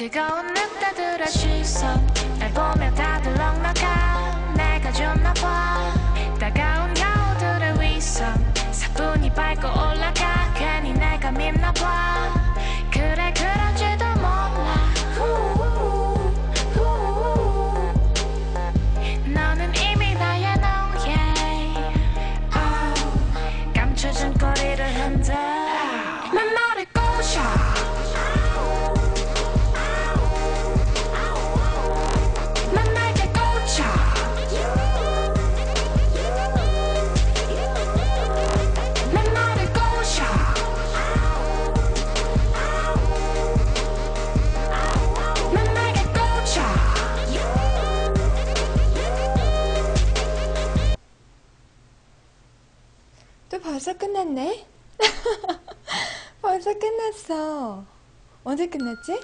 뜨거운 늑대들의 시선 날 보며 다 또 벌써 끝났네? 벌써 끝났어. 언제 끝났지?